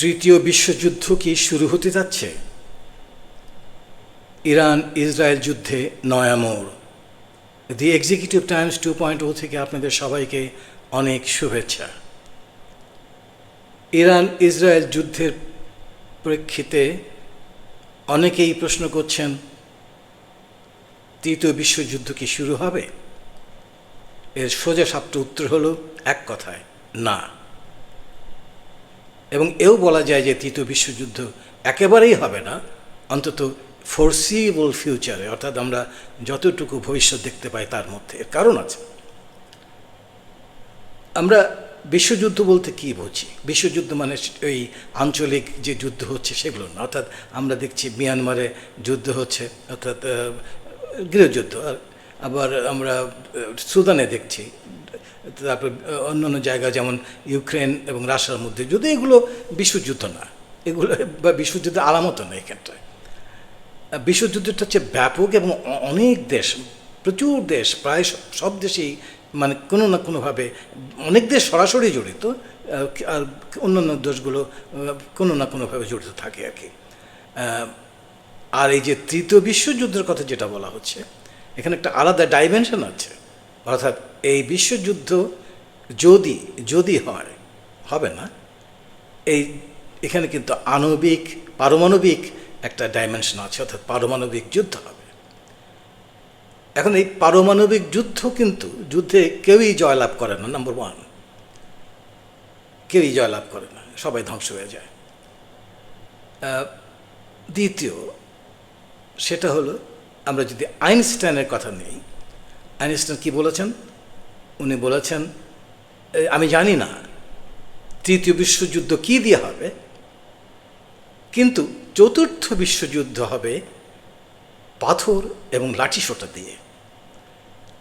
তৃতীয় বিশ্বযুদ্ধ কি শুরু হতে যাচ্ছে? ইরান ইসরায়েল যুদ্ধে নয়া মোড়। The Executive Times two point o থেকে আপনাদের সবাইকে অনেক শুভেচ্ছা। ইরান ইসরায়েল যুদ্ধের প্রেক্ষিতে অনেকেই প্রশ্ন করছেন, তৃতীয় বিশ্বযুদ্ধ কি শুরু হবে? এর সোজা সাপ্ত উত্তর হলো এক কথায়, না। এবং এও বলা যায় যে তৃতীয় বিশ্বযুদ্ধ একেবারেই হবে না, অন্তত ফোরসিবল ফিউচারে অর্থাৎ আমরা যতটুকু ভবিষ্যৎ দেখতে পাই তার মধ্যে। এর কারণ আছে। আমরা বিশ্বযুদ্ধ বলতে কি বুঝি? বিশ্বযুদ্ধ মানে ওই আঞ্চলিক যে যুদ্ধ হচ্ছে সেগুলো না, অর্থাৎ আমরা দেখছি মিয়ানমারে যুদ্ধ হচ্ছে, অর্থাৎ গৃহযুদ্ধ। আর আবার আমরা সুদানে দেখছি তারপর অন্য অন্য জায়গা যেমন ইউক্রেন এবং রাশিয়ার মধ্যে, যদি এগুলো বিশ্বযুদ্ধ না, এগুলো বা বিশ্বযুদ্ধের আলামত না এক্ষেত্রে। বিশ্বযুদ্ধটা হচ্ছে ব্যাপক এবং অনেক দেশ, প্রচুর দেশ, প্রায় সব- দেশেই মানে কোনো না কোনোভাবে অনেক দেশ সরাসরি জড়িত আর অন্যান্য দেশগুলো কোনো না কোনোভাবে জড়িত থাকে আর কি। আর এই যে তৃতীয় বিশ্বযুদ্ধের কথা যেটা বলা হচ্ছে, এখানে একটা আলাদা ডাইমেনশন আছে। অর্থাৎ এই বিশ্বযুদ্ধ যদি যদি হয়, হবে না, এই এখানে কিন্তু আণবিক, পারমাণবিক একটা ডাইমেনশন আছে, অর্থাৎ পারমাণবিক যুদ্ধ হবে। এখন এই পারমাণবিক যুদ্ধ কিন্তু, যুদ্ধে কেউই জয়লাভ করে না নাম্বার ওয়ান কেউই জয়লাভ করে না, সবাই ধ্বংস হয়ে যায়। দ্বিতীয়, সেটা হলো, আমরা যদি আইনস্টাইনের কথা নেই, আইনস্টাইন কি বলেছেন? উনি বলেছেন আমি জানি না, তৃতীয় বিশ্বযুদ্ধ কি দিয়ে হবে? কিন্তু চতুর্থ বিশ্বযুদ্ধ হবে পাথর এবং লাঠিসোঁটা দিয়ে।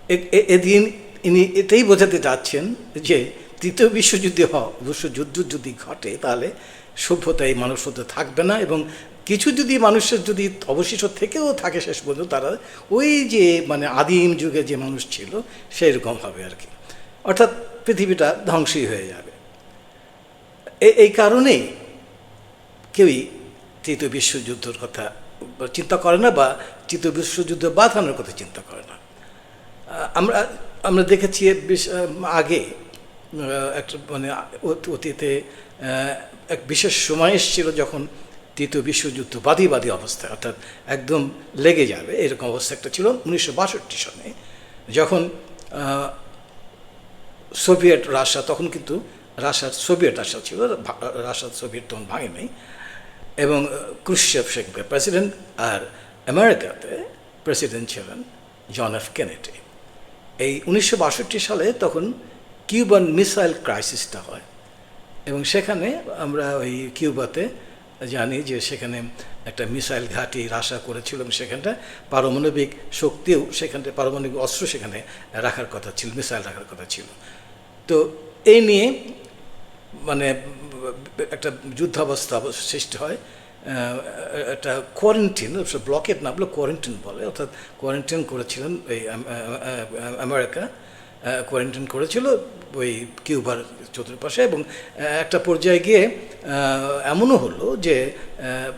এ- এ- এদিন ইনি এটাই বোঝাতে যাচ্ছেন যে তৃতীয় বিশ্বযুদ্ধে হ- বিশ্বযুদ্ধ যদি ঘটে, তাহলে সভ্যতা এই মানুষ হতে থাকবে না এবং কিছু যদি মানুষের যদি অবশিষ্ট থেকেও থাকে শেষ পর্যন্ত, তারা ওই যে মানে আদিম যুগে যে মানুষ ছিল সেই রকম হবে আর কি। অর্থাৎ পৃথিবীটা ধ্বংসই হয়ে যাবে। এই কারণেই কেউই তৃতীয় বিশ্বযুদ্ধের কথা চিন্তা করে না বা তৃতীয় বিশ্বযুদ্ধ বাঁধানোর কথা চিন্তা করে না। আমরা আমরা দেখেছি আগে একটা মানে অতীতে এক বিশেষ সময় এসেছিল যখন তৃতীয় বিশ্বযুদ্ধ বাদী বাদী অবস্থায় অর্থাৎ একদম লেগে যাবে, এরকম অবস্থা একটা ছিল উনিশশো বাষট্টি সনে। যখন সোভিয়েট রাশিয়া তখন কিন্তু রাশিয়ার সোভিয়েট রাশিয়া ছিল রাশিয়ার সোভিয়েট তখন ভাঙে নাই। এবং ক্রুশেভ সেখানকার প্রেসিডেন্ট আর আমেরিকাতে প্রেসিডেন্ট ছিলেন জন এফ কেনেডি। এই উনিশশো বাষট্টি সালে তখন কিউবান মিসাইল ক্রাইসিসটা হয় এবং সেখানে আমরা ওই কিউবাতে জানি যে সেখানে একটা মিসাইল ঘাঁটি রাশা করেছিল এবং সেখানটা পারমাণবিক শক্তিও সেখানটা পারমাণবিক অস্ত্র সেখানে রাখার কথা ছিল, মিসাইল রাখার কথা ছিল। তো এই নিয়ে মানে একটা যুদ্ধাবস্থা সৃষ্টি হয় একটা কোয়ারেন্টিন ব্লকেট না বলে কোয়ারেন্টিন বলে, অর্থাৎ কোয়ারেন্টিন করেছিলেন এই আমেরিকা। কোয়ারেন্টিন করেছিল ওই কিউবার চতুর্পাশে এবং একটা পর্যায়ে গিয়ে এমনও হলো যে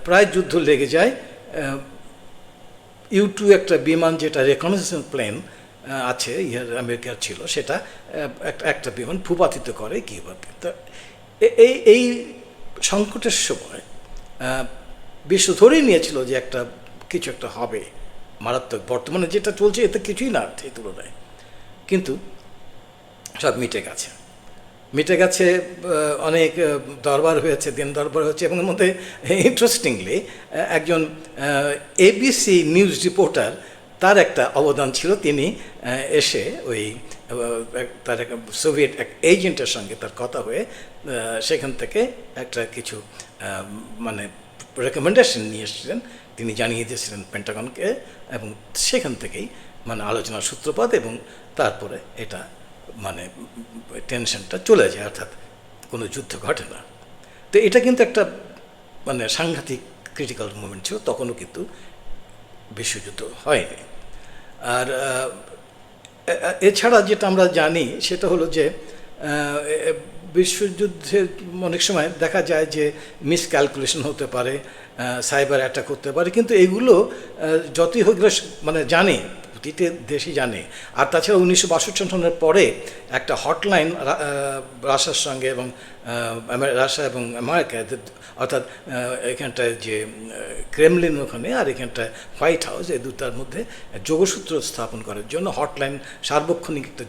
প্রায় যুদ্ধ লেগে যায় ইউ টু একটা বিমান যেটা রেকগনাইজেশন প্লেন আছে ইয়ার আমেরিকার ছিল, সেটা একটা একটা বিমান ভূপাতিত করে কিউবাকে তো এই এই সংকটের সময় বিশ্ব ধরেই নিয়েছিল যে একটা, কিছু একটা হবে, মারাত্মক। বর্তমানে যেটা চলছে, এতে কিছুই না এই তুলনায়। কিন্তু সব মিটে গেছে। মিটে গেছে অনেক দরবার হয়েছে, দিন দরবার হয়েছে এবং মধ্যে ইন্টারেস্টিংলি একজন এবিসি নিউজ রিপোর্টার তার একটা অবদান ছিল। তিনি এসে ওই তার এক সোভিয়েট এক এজেন্টের সঙ্গে তার কথা হয়ে সেখান থেকে একটা কিছু মানে রেকমেন্ডেশন নিয়ে এসেছিলেন। তিনি জানিয়ে দিয়েছিলেন পেন্টাগনকে এবং সেখান থেকেই মানে আলোচনার সূত্রপাত এবং তারপরে এটা মানে টেনশনটা চলে যায়, অর্থাৎ কোনো যুদ্ধ ঘটে না। তো এটা কিন্তু একটা মানে সাংঘাতিক ক্রিটিক্যাল মুমেন্ট ছিল, তখনও কিন্তু বিশ্বযুদ্ধ হয়নি। আর এছাড়া যেটা আমরা জানি সেটা হলো যে বিশ্বযুদ্ধের অনেক সময় দেখা যায় যে মিসক্যালকুলেশন হতে পারে সাইবার অ্যাটাক হতে পারে, কিন্তু এগুলো যতই হোক মানে জানে প্রতিটি দেশই জানে। আর তাছাড়া উনিশশো বাষট্টি সনের পরে একটা হটলাইন রাশিয়ার সঙ্গে এবং রাশিয়া এবং আমেরিকা অর্থাৎ এখানটায় যে ক্রেমলিন ওখানে আর এখানটায় হোয়াইট হাউস, এই দুটার মধ্যে যোগসূত্র স্থাপন করার জন্য, হটলাইন সার্বক্ষণিক একটা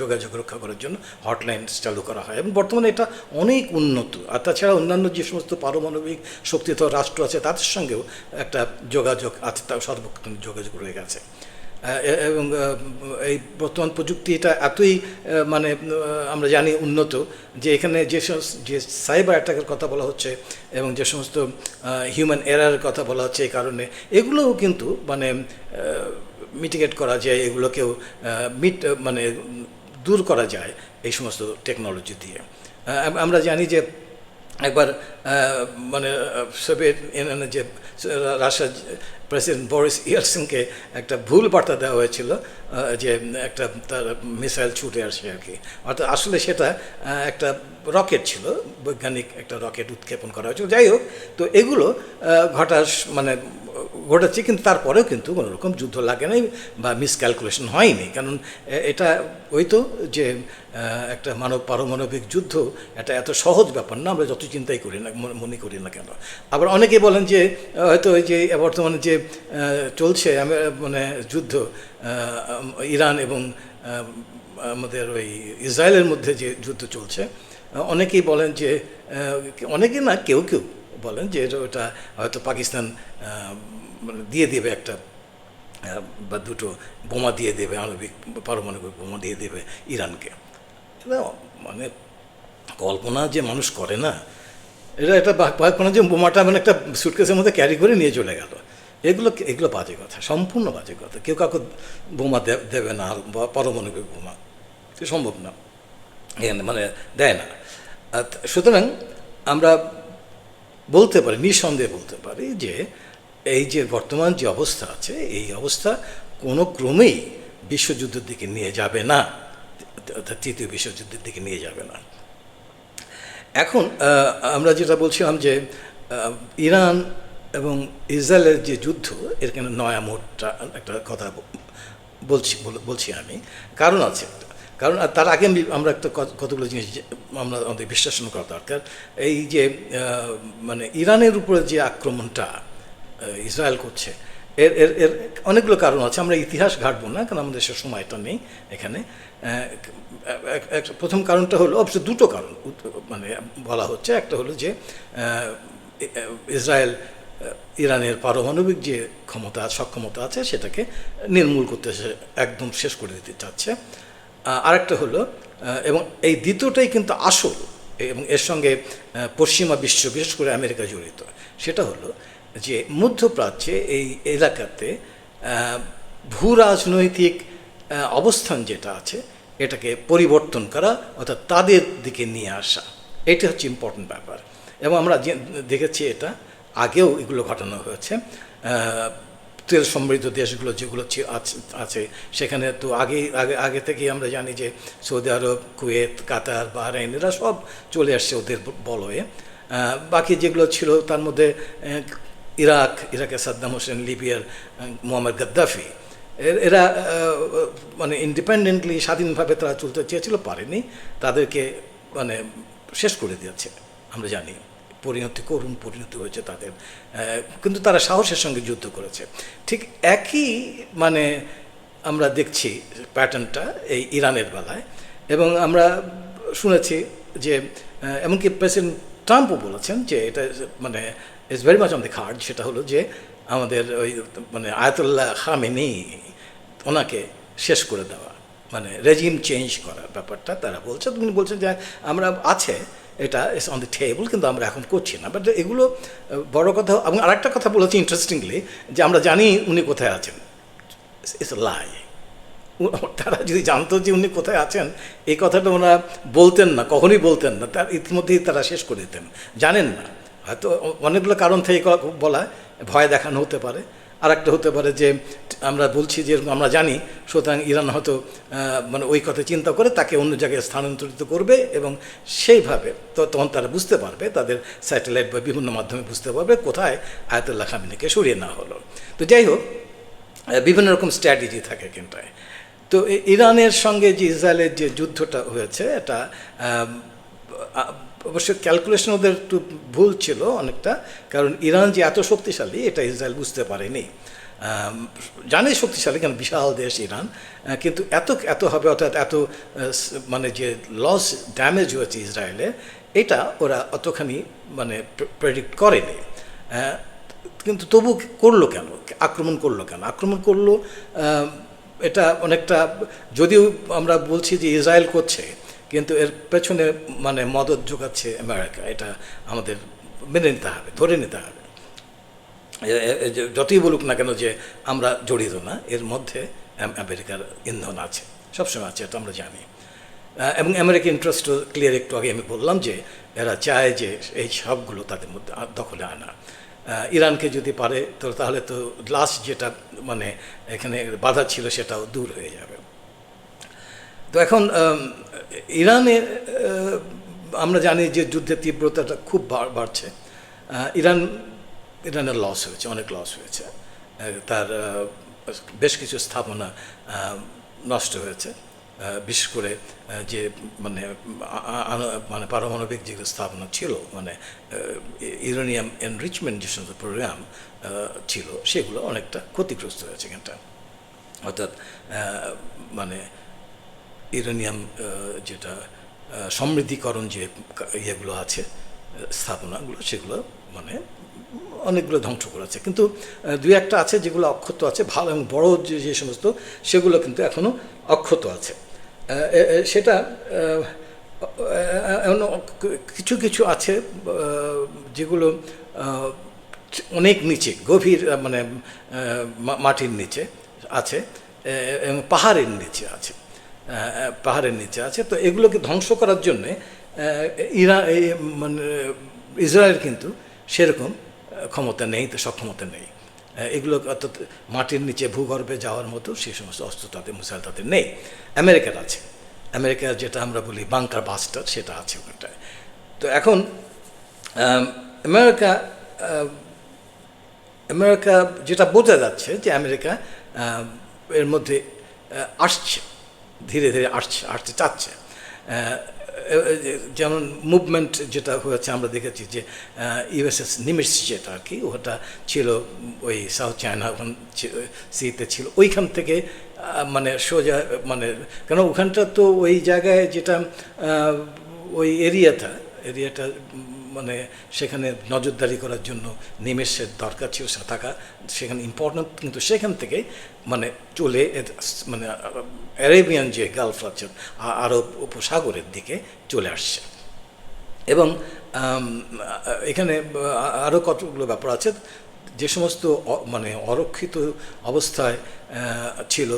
যোগাযোগ রক্ষা করার জন্য হটলাইন চালু করা হয়। এবং বর্তমানে এটা অনেক উন্নত। আর তাছাড়া অন্যান্য যে সমস্ত পারমাণবিক শক্তিধর রাষ্ট্র আছে, তাদের সঙ্গেও একটা যোগাযোগ আছে তার সার্বক্ষণিক যোগাযোগ রয়ে গেছে। এবং এই বর্তমান প্রযুক্তি এটা এতই মানে আমরা জানি উন্নত যে এখানে যে যে সাইবার অ্যাটাকের কথা বলা হচ্ছে এবং যে সমস্ত হিউম্যান এরারের কথা বলা হচ্ছে এই কারণে, এগুলোও কিন্তু মানে মিটিগেট করা যায়, এগুলোকেও মিট মানে দূর করা যায় এই সমস্ত টেকনোলজি দিয়ে। আমরা জানি যে একবার মানে সোভিয়েত যে রাশিয়ার প্রেসিডেন্ট বরিস ইয়ারসিনকে একটা ভুল বার্তা দেওয়া হয়েছিল যে একটা তার মিসাইল ছুটে আসে আর কি। অর্থাৎ আসলে সেটা একটা রকেট ছিল, বৈজ্ঞানিক একটা রকেট উৎক্ষেপণ করা হয়েছিল। যাই হোক, তো এগুলো ঘটার মানে ঘটেছে, কিন্তু তারপরেও কিন্তু কোনো রকম যুদ্ধ লাগে নাই বা মিসক্যালকুলেশন হয়নি। কারণ এটা ওই তো যে একটা মানব পারমাণবিক যুদ্ধ, এটা এত সহজ ব্যাপার না, আমরা যত চিন্তাই করি না মনে- করি না কেন? আবার অনেকে বলেন যে হয়তো ওই যে বর্তমানে যে চলছে মানে যুদ্ধ ইরান এবং আমাদের ওই ইসরায়েলের মধ্যে যে যুদ্ধ চলছে অনেকেই বলেন যে অনেকে না, কেউ কেউ বলেন যে ওটা হয়তো পাকিস্তান মানে দিয়ে দেবে একটা বা দুটো বোমা দিয়ে দেবে, আণবিক পারমাণবিক বোমা দিয়ে দেবে ইরানকে। এটা মানে কল্পনা যে মানুষ করে না, এটা একটা কল্পনা যে বোমাটা মানে একটা সুটকেসের মধ্যে ক্যারি করে নিয়ে চলে গেল। এগুলো এগুলো বাজে কথা, সম্পূর্ণ বাজে কথা। কেউ কাউকে বোমা দেবে না, বা পারমাণবিক বোমা। সম্ভব না। মানে দেয় না। সুতরাং আমরা বলতে পারি, নিঃসন্দেহে বলতে পারি যে এই যে বর্তমান যে অবস্থা আছে, এই অবস্থা কোনো ক্রমেই বিশ্বযুদ্ধের দিকে নিয়ে যাবে না। অর্থাৎ তৃতীয় বিশ্বযুদ্ধের দিকে নিয়ে যাবে না। এখন আমরা যেটা বলছিলাম যে ইরান এবং ইসরায়েলের যে যুদ্ধ, এর কেন নয়া মোড়টা একটা কথা বলছি, বল- বলছি আমি। কারণ আছে একটা। কারণ তার আগে আমরা একটা কতগুলো জিনিস আমরা আমাদের বিশ্লেষণ করা দরকার। এই যে মানে ইরানের উপরে যে আক্রমণটা ইসরায়েল করছে। এর এর এর অনেকগুলো কারণ আছে, আমরা ইতিহাস ঘাটবো না, কারণ আমাদের সে সময়টা নেই এখানে। প্রথম কারণটা হলো, অবশ্য দুটো কারণ মানে বলা হচ্ছে, একটা হলো যে ইসরায়েল ইরানের পারমাণবিক যে ক্ষমতা, সক্ষমতা আছে, সেটাকে নির্মূল করতে একদম শেষ করে দিতে চাচ্ছে। আরেকটা হলো এবং এই দ্বিতীয়টাই কিন্তু আসল, এবং এর সঙ্গে পশ্চিমা বিশ্ব, বিশেষ করে আমেরিকা জড়িত। সেটা হলো যে মধ্যপ্রাচ্যে এই এলাকাতে ভূ রাজনৈতিক অবস্থান যেটা আছে, এটাকে পরিবর্তন করা, অর্থাৎ তাদের দিকে নিয়ে আসা, এটা হচ্ছে ইম্পর্টেন্ট ব্যাপার। এবং আমরা দেখেছি এটা, আগেও এগুলো ঘটানো হয়েছে। তেল সমৃদ্ধ দেশগুলো যেগুলো আছে- সেখানে তো আগে আগে আগে থেকেই আমরা জানি যে সৌদি আরব, কুয়েত, কাতার, বাহরাইন, এরা সব চলে আসছে ওদের বলয়ে। বাকি যেগুলো ছিল তার মধ্যে ইরাক ইরাকের সাদ্দাম হোসেন, লিবিয়ার মোহাম্মদ গাদ্দাফি, এর- এরা মানে ইন্ডিপেন্ডেন্টলি স্বাধীনভাবে তারা চলতে চেয়েছিল, পারেনি। তাদেরকে মানে শেষ করে দিয়েছে, আমরা জানি। পরিণতি, করুণ পরিণতি হয়েছে তাদের কিন্তু তারা সাহসের সঙ্গে যুদ্ধ করেছে। ঠিক একই মানে আমরা দেখছি প্যাটার্নটা এই ইরানের বেলায়, এবং আমরা শুনেছি যে এমনকি প্রেসিডেন্ট ট্রাম্পও বলেছেন যে এটা মানে is very much on the card সেটা হলো যে আমাদের ওই মানে আয়াতুল্লাহ খামেনি ওনাকে শেষ করে দেওয়া মানে রেজিম চেঞ্জ করার ব্যাপারটা তারা বলছে। তিনি বলছেন যে আমরা আছে, এটা ইস অন দ্য টেবল কিন্তু আমরা এখন করছি না। বাট এগুলো বড় কথা, এবং আরেকটা কথা বলেছি ইন্টারেস্টিংলি যে আমরা জানি উনি কোথায় আছেন। ইটস লাই তারা যদি জানতো যে উনি কোথায় আছেন, এই কথাটা ওনারা বলতেন না, কখনোই বলতেন না। তার ইতিমধ্যেই তারা শেষ করে দিতেন। জানেন না। হয়তো অনেকগুলো কারণ থেকে বলা ভয় দেখানো হতে পারে। আর একটা হতে পারে যে, আমরা বলছি যে আমরা জানি, সুতরাং ইরান হয়তো মানে ওই কথা চিন্তা করে তাকে অন্য জায়গায় স্থানান্তরিত করবে এবং সেইভাবে তো তখন তারা বুঝতে পারবে, তাদের স্যাটেলাইট বা বিভিন্ন মাধ্যমে বুঝতে পারবে কোথায় আয়াতুল্লাহ খামিনিকে সরিয়ে নেওয়া হলো। তো যাই হোক বিভিন্ন রকম স্ট্র্যাটেজি থাকে কিন্তু। তো ইরানের সঙ্গে যে ইসরায়েলের যে যুদ্ধটা হয়েছে, এটা অবশ্য ক্যালকুলেশন ওদের একটু ভুল ছিল অনেকটা, কারণ ইরান যে এত শক্তিশালী, এটা ইসরায়েল বুঝতে পারেনি। জানে শক্তিশালী কারণ বিশাল দেশ ইরান। কিন্তু এত এত হবে, অর্থাৎ এত মানে যে লস ড্যামেজ হয়েছে ইসরায়েলে, এটা ওরা অতখানি মানে প্রেডিক্ট করেনি। কিন্তু তবু করল কেন? আক্রমণ করল কেন? আক্রমণ করল এটা অনেকটা, যদিও আমরা বলছি যে ইসরায়েল করছে, কিন্তু এর পেছনে মানে মদত যোগাচ্ছে আমেরিকা। এটা আমাদের মেনে নিতে হবে, ধরে নিতে হবে। যতই বলুক না কেন যে আমরা জড়িত না, এর মধ্যে আমেরিকার ইন্ধন আছে, সবসময় আছে, এটা আমরা জানি। এবং আমেরিকান ইন্টারেস্টও ক্লিয়ার একটু আগে আমি বললাম যে, এরা চায় যে এই সবগুলো তাদের মধ্যে দখলে আনা। ইরানকে যদি পারে, তো তাহলে তো লাস্ট যেটা মানে এখানে বাধা ছিল সেটাও দূর হয়ে যাবে। তো এখন ইরানে আমরা জানি যে যুদ্ধের তীব্রতাটা খুব বাড়ছে। ইরান, ইরানের লস হয়েছে, অনেক লস হয়েছে। তার বেশ কিছু স্থাপনা নষ্ট হয়েছে। বিশেষ করে যে মানে মানে পারমাণবিক যে স্থাপনা ছিল মানে ইউরেনিয়াম এনরিচমেন্ট যে সমস্ত প্রোগ্রাম ছিল, সেগুলো অনেকটা ক্ষতিগ্রস্ত হয়েছে এখানটা। অর্থাৎ মানে ইউরেনিয়াম যেটা সমৃদ্ধিকরণ যে ইয়েগুলো আছে স্থাপনাগুলো, সেগুলো মানে অনেকগুলো ধ্বংস করেছে। কিন্তু দুই একটা আছে যেগুলো অক্ষত আছে, ভালো এবং বড় যে সমস্ত, সেগুলো কিন্তু এখনও অক্ষত আছে। সেটা কিছু কিছু আছে যেগুলো অনেক নিচে, গভীর মানে মাটির নিচে আছে এবং পাহাড়ের নিচে আছে পাহাড়ের নিচে আছে। তো এগুলোকে ধ্বংস করার জন্যে ইরা মানে ইসরায়েল কিন্তু সেরকম ক্ষমতা নেই, তো সক্ষমতা নেই। এগুলো অর্থাৎ মাটির নিচে ভূগর্ভে যাওয়ার মতো সেই সমস্ত অস্ত্র তাদের, মিসাইল তাদের নেই। আমেরিকার আছে। আমেরিকার যেটা আমরা বলি বাংকার বাস্টার, সেটা আছে ওখানটায়। তো এখন আমেরিকা আমেরিকা যেটা বোঝা যাচ্ছে যে আমেরিকা এর মধ্যে আসছে, ধীরে ধীরে আসছে, আসতে চাচ্ছে। যেমন মুভমেন্ট যেটা হয়েছে, আমরা দেখেছি যে ইউএসএস নিমিটস যেটা আর কি, ওটা ছিল ওই সাউথ চায়না ওখান সিতে ছিল। ওইখান থেকে মানে সোজা মানে কেন ওখানটা তো ওই জায়গায় যেটা ওই এরিয়াটা এরিয়াটা মানে সেখানে নজরদারি করার জন্য নিমেষের দরকার ছিল থাকা সেখানে ইম্পর্টেন্ট কিন্তু সেখান থেকে মানে চলে মানে অ্যারেবিয়ান যে গালফ আছে আরব উপসাগরের দিকে চলে আসছে। এবং এখানে আরও কতগুলো ব্যাপার আছে, যে সমস্ত মানে অরক্ষিত অবস্থায় ছিল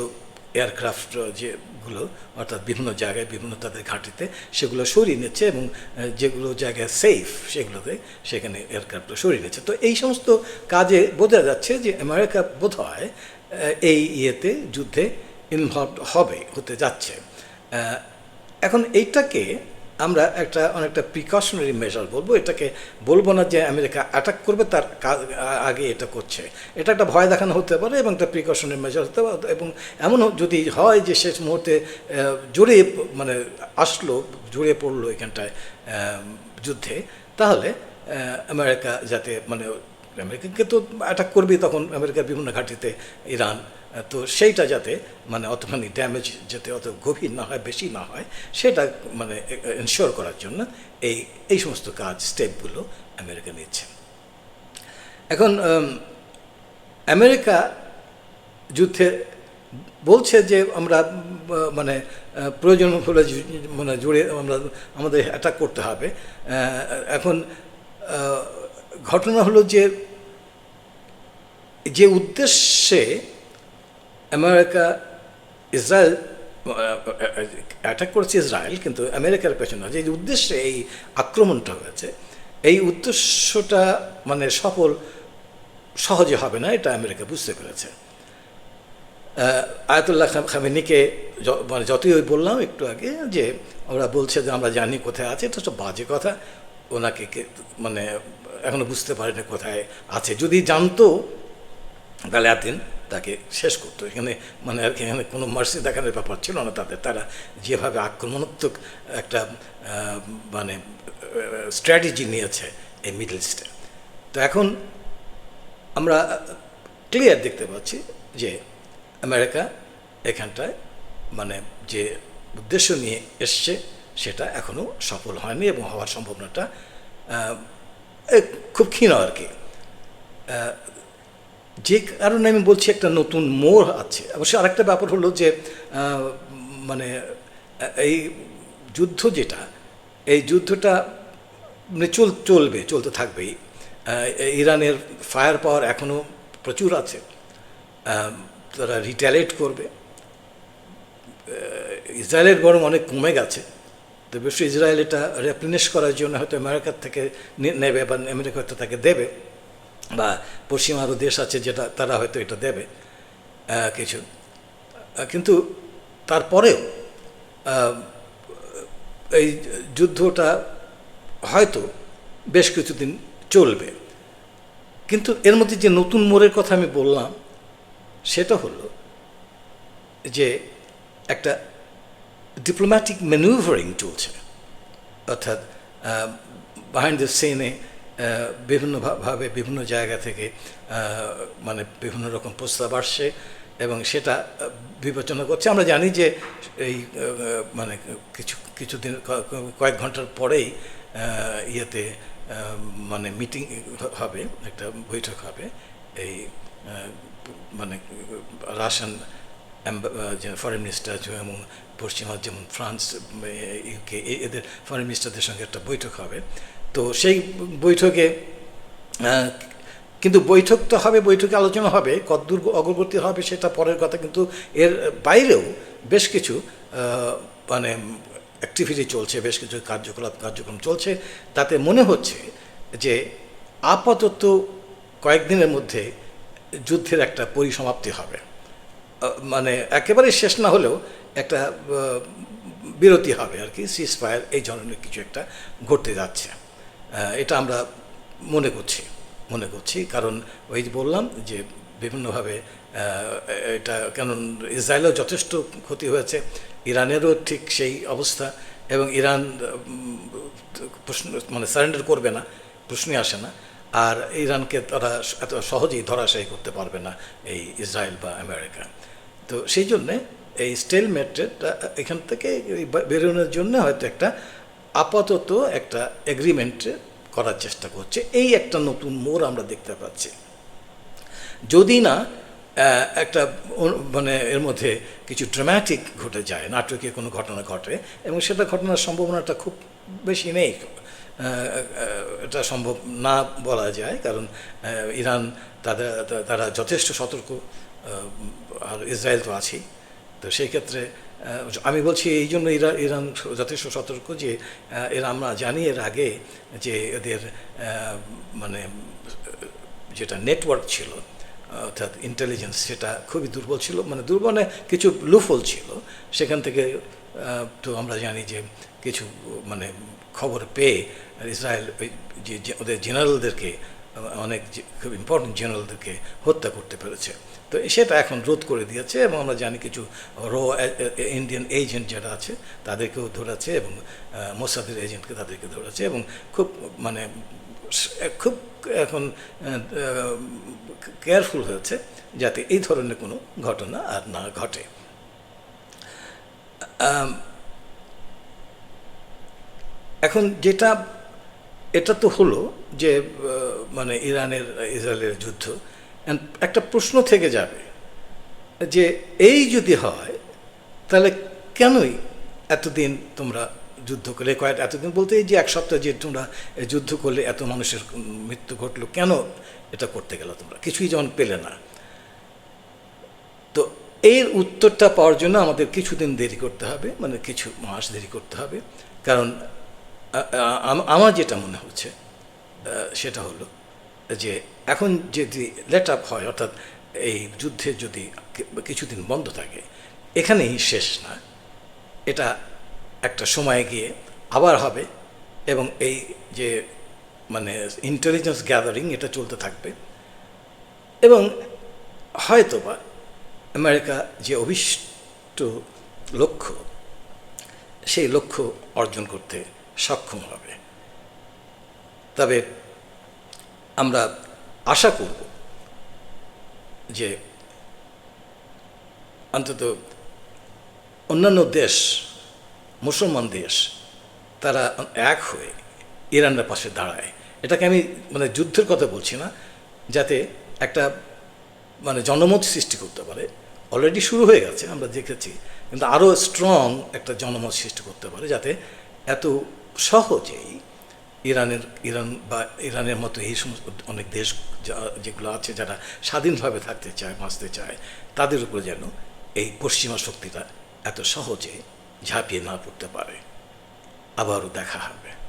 এয়ারক্রাফট যেগুলো অর্থাৎ বিভিন্ন জায়গায়, বিভিন্ন তাদের ঘাঁটিতে, সেগুলো সরিয়ে নিচ্ছে এবং যেগুলো জায়গায় সেফ সেগুলোতে সেখানে এয়ারক্রাফট সরিয়ে নিচ্ছে। তো এই সমস্ত কাজে বোঝা যাচ্ছে যে আমেরিকা বোধ হয় এই ইয়েতে যুদ্ধে ইনভলভ হবে, হতে যাচ্ছে। এখন এইটাকে আমরা একটা অনেকটা প্রিকশনারি মেজার বলব। এটাকে বলব না যে আমেরিকা অ্যাটাক করবে, তার আগে এটা করছে। এটা একটা ভয় দেখানো হতে পারে এবং একটা প্রিকশনারি মেজার হতে পারে। এবং এমন যদি হয় যে শেষ মুহূর্তে জোরে মানে আসলো জোরে পড়ল এখানটায় যুদ্ধে, তাহলে আমেরিকা যাতে মানে আমেরিকাকে তো অ্যাটাক করবেই তখন আমেরিকার বিভিন্ন ঘাঁটিতে ইরান। তো সেইটা যাতে মানে অতখানি ড্যামেজ যাতে অত গভীর না হয়, বেশি না হয়, সেটা মানে এনশিওর করার জন্য এই এই সমস্ত কাজ স্টেপগুলো আমেরিকা নিচ্ছে। এখন আমেরিকা যুদ্ধে বলছে যে আমরা মানে প্রয়োজন হলে মানে জুড়ে আমরা, আমাদের অ্যাটাক করতে হবে। এখন ঘটনা হলো যে যে উদ্দেশ্যে আমেরিকা ইসরায়েল অ্যাটাক করেছে ইসরায়েল, কিন্তু আমেরিকার পেছনে যে উদ্দেশ্যে এই আক্রমণটা হয়েছে, এই উদ্দেশ্যটা মানে সফল সহজে হবে না, এটা আমেরিকা বুঝতে পেরেছে। আয়াতুল্লাহ খাম- খামেনিকে মানে যতই ওই বললাম একটু আগে যে, ওরা বলছে যে আমরা জানি কোথায় আছে, এটা সব বাজে কথা। ওনাকে মানে এখনও বুঝতে পারে না কোথায় আছে। যদি জানতো, তাহলে এতদিন তাকে শেষ করতো। এখানে মানে আর কি, এখানে কোনো মার্সি দেখানোর ব্যাপার ছিল না তাদের। তারা যেভাবে আক্রমণাত্মক একটা মানে স্ট্র্যাটেজি নিয়েছে এই মিডল ইস্টে তো এখন আমরা ক্লিয়ার দেখতে পাচ্ছি যে আমেরিকা এখানটায় মানে যে উদ্দেশ্য নিয়ে এসছে, সেটা এখনও সফল হয়নি এবং হওয়ার সম্ভাবনাটা খুব ক্ষীণ আর কি। যে কারণে আমি বলছি একটা নতুন মোড় আছে। অবশ্য আরেকটা ব্যাপার হলো যে মানে এই যুদ্ধ যেটা, এই যুদ্ধটা মানে চল, চলবে, চলতে থাকবেই। ইরানের ফায়ার পাওয়ার এখনও প্রচুর আছে। তারা রিট্যালেট করবে। ইসরায়েলের বরং অনেক কমে গেছে। তো বেশ ইসরায়েল এটা রেপ্লিনিশ করার জন্য হয়তো আমেরিকার থেকে নেবে বা আমেরিকা হয়তো তাকে দেবে বা পশ্চিম আরও দেশ আছে যেটা তারা হয়তো এটা দেবে কিছু। কিন্তু তারপরেও এই যুদ্ধটা হয়তো বেশ কিছুদিন চলবে। কিন্তু এর মধ্যে যে নতুন মোড়ের কথা আমি বললাম, সেটা হলো যে একটা ডিপ্লোম্যাটিক ম্যানুভারিং চলছে অর্থাৎ বাহাইন্ড দ্য সিনে বিভিন্নভাবে বিভিন্ন জায়গা থেকে মানে বিভিন্ন রকম প্রস্তাব আসছে এবং সেটা বিবেচনা করছে। আমরা জানি যে এই মানে কিছু, কিছুদিন কয়েক ঘণ্টার পরেই ইয়েতে মানে মিটিং হবে, একটা বৈঠক হবে। এই মানে রাশিয়ান ফরেন মিনিস্টার এবং পশ্চিমা যেমন ফ্রান্স ইউকে এদের ফরেন মিনিস্টারদের সঙ্গে একটা বৈঠক হবে। তো সেই বৈঠকে কিন্তু বৈঠক তো হবে, বৈঠকে আলোচনা হবে কতদূর অগ্রগতি হবে, সেটা পরের কথা, কিন্তু এর বাইরেও বেশ কিছু মানে অ্যাক্টিভিটি চলছে, বেশ কিছু কার্যকলাপ, কার্যক্রম চলছে। তাতে মনে হচ্ছে যে আপাতত কয়েকদিনের মধ্যে যুদ্ধের একটা পরিসমাপ্তি হবে। মানে একেবারে শেষ না হলেও একটা বিরতি হবে আর কি। সিজ ফায়ার এই ধরনের কিছু একটা ঘটতে যাচ্ছে। এটা আমরা মনে করছি মনে করছি। কারণ ওই বললাম যে বিভিন্নভাবে এটা কারণ ইসরায়েলেও যথেষ্ট ক্ষতি হয়েছে, ইরানেরও ঠিক সেই অবস্থা এবং ইরান প্রশ্ন মানে সারেন্ডার করবে না, প্রশ্নই আসে না। আর ইরানকে তারা এত সহজেই ধরাশায়ী করতে পারবে না এই ইসরায়েল বা আমেরিকা। তো সেই জন্যে এই স্টেল ম্যাট্রেটটা এখান থেকে বেরোনোর জন্য হয়তো একটা আপাতত একটা এগ্রিমেন্ট করার চেষ্টা করছে। এই একটা নতুন মোড় আমরা দেখতে পাচ্ছি। যদি না একটা মানে এর মধ্যে কিছু ড্রামাটিক ঘটে যায়, নাটকীয় কোনো ঘটনা ঘটে, এবং সেটা ঘটনার সম্ভাবনাটা খুব বেশি নেই এটা সম্ভব না বলা যায়, কারণ ইরান তাদের, তারা যথেষ্ট সতর্ক আর ইসরায়েল তো আছেই। তো সেই ক্ষেত্রে আমি বলছি এই জন্য ইরা- ইরান যথেষ্ট সতর্ক যে এরা আমরা জানি এর আগে যে এদের মানে যেটা নেটওয়ার্ক ছিল, অর্থাৎ ইন্টেলিজেন্স সেটা খুবই দুর্বল ছিল। মানে দুর্বল কিছু লুফল ছিল। সেখান থেকে তো আমরা জানি যে কিছু মানে খবর পেয়ে ইসরায়েল যে ওদের জেনারেলদেরকে অনেক খুব ইম্পর্টেন্ট জেনারেলদেরকে হত্যা করতে পেরেছে। তো সেটা এখন রোধ করে দিয়েছে এবং আমরা জানি কিছু র ইন্ডিয়ান এজেন্ট যারা আছে, তাদেরকেও ধরেছে এবং মোসাদের এজেন্টকে তাদেরকে ধরেছে এবং খুব মানে খুব এখন কেয়ারফুল হয়েছে যাতে এই ধরনের কোনো ঘটনা আর না ঘটে। এখন যেটা, এটা তো হলো যে মানে ইরানের, ইসরায়েলের যুদ্ধ। একটা প্রশ্ন থেকে যাবে যে এই যদি হয়, তাহলে কেনই এতদিন তোমরা যুদ্ধ করলে? কয়েক এতদিন বলতে এই যে এক সপ্তাহ যে তোমরা যুদ্ধ করলে, এত মানুষের মৃত্যু ঘটলো, কেন এটা করতে গেলে তোমরা? কিছুই যেমন পেলে না। তো এর উত্তরটা পাওয়ার জন্য আমাদের কিছুদিন দেরি করতে হবে মানে কিছু মাস দেরি করতে হবে। কারণ আমার যেটা মনে হচ্ছে সেটা হলো যে এখন যদি লেট আপ হয়, অর্থাৎ এই যুদ্ধে যদি কিছুদিন বন্ধ থাকে, এখানেই শেষ না। এটা একটা সময়ে গিয়ে আবার হবে এবং এই যে মানে ইন্টেলিজেন্স গ্যাদারিং এটা চলতে থাকবে। এবং হয়তোবা আমেরিকা যে অভিষ্ট লক্ষ্য, সেই লক্ষ্য অর্জন করতে সক্ষম হবে। তবে আমরা আশা করব যে অন্তত অন্যান্য দেশ, মুসলমান দেশ, তারা এক হয়ে ইরানের পাশে দাঁড়ায়। এটাকে আমি মানে যুদ্ধের কথা বলছি না, যাতে একটা মানে জনমত সৃষ্টি করতে পারে। অলরেডি শুরু হয়ে গেছে, আমরা দেখেছি। কিন্তু আরও স্ট্রং একটা জনমত সৃষ্টি করতে পারে, যাতে এত সহজেই ইরানের, ইরান বা ইরানের মতো এই সমস্ত অনেক দেশ যেগুলো আছে যারা স্বাধীনভাবে থাকতে চায়, বাঁচতে চায়, তাদের উপর যেন এই পশ্চিমা শক্তিটা এত সহজে ঝাঁপিয়ে না পড়তে পারে। আবারও দেখা হবে।